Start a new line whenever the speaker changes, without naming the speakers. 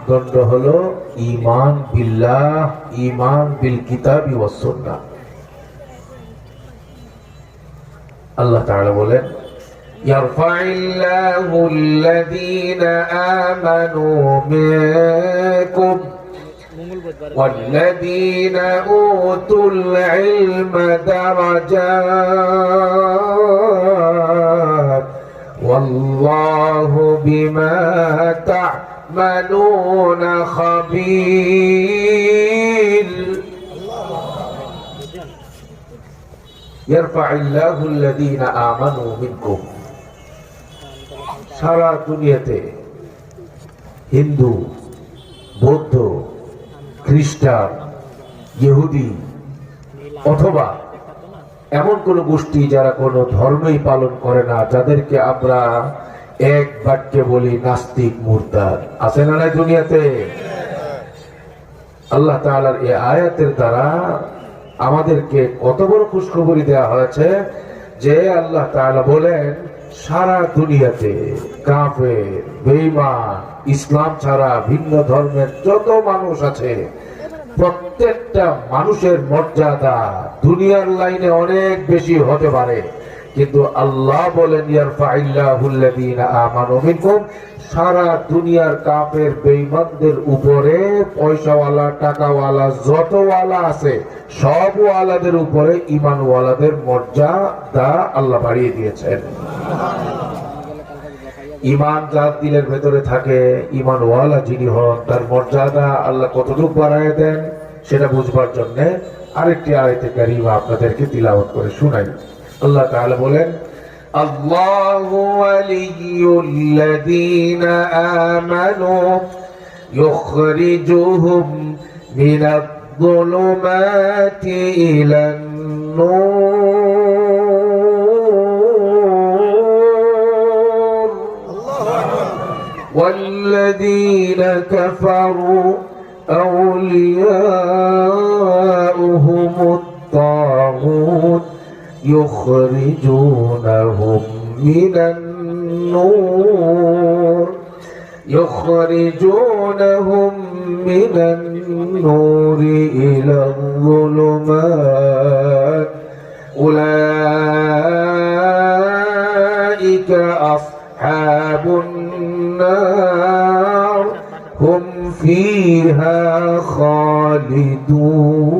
মানদণ্ড হলো ইমান বিল্লাহ ইমান বিল কিতাবি ওয়াস সুন্নাহ আল্লাহ তাআলা বলেন يرفع الله الذين آمنوا منكم والذين أوتوا العلم درجات والله بما تعملون خبير يرفع الله الذين آمنوا منكم সারা দুনিয়াতে হিন্দু বৌদ্ধ খ্রিস্টান ইহুদি অথবা এমন কোন গোষ্ঠী যারা কোনো ধর্মই পালন করে না যাদেরকে আমরা এক বাক্যে বলি, নাস্তিক মুরতাদ। আছে না নাই দুনিয়াতে? আল্লাহ তাআলার এই আয়াতের দ্বারা আমাদেরকে কত বড় খুশখবরি দেওয়া হয়েছে যে আল্লাহ তাআলা বলেন, সারা দুনিয়াতে কাফের, বেঈমান, ইসলাম ছাড়া ভিন্ন ধর্মের যত মানুষ আছে, প্রত্যেকটা মানুষের মর্যাদা দুনিয়ার লাইনে অনেক বেশি হতে পারে। কিন্তু আল্লাহ বলেন সারা দুনিয়ার কাফের বেঈমানদের উপরে পয়সাওয়ালা, টাকাওয়ালা, যতওয়ালা আছে সব ওয়ালাদের উপরে ঈমানওয়ালাদের মর্যাদা আল্লাহ বাড়িয়ে দিয়েছেন। ইমান যার দিলের ভেতরে থাকে ইমানওয়ালা যিনি হন, তার মর্যাদা আল্লাহ কতটুকু বাড়ায় দেন, সেটা বুঝবার জন্য আরেকটি আয়তে কারিমা আপনাদেরকে তিলাওয়াত করে শুনাই। আল্লাহ তাআলা বলেন الله ولي الذين آمنوا يخرجهم من الظلمات إلى النور والذين كفروا أولياؤهم الطاغوت يخرجونهم من النور. يخرجونهم من النور إلى الظلمات. أولئك أصحاب النار. هم فيها خالدون.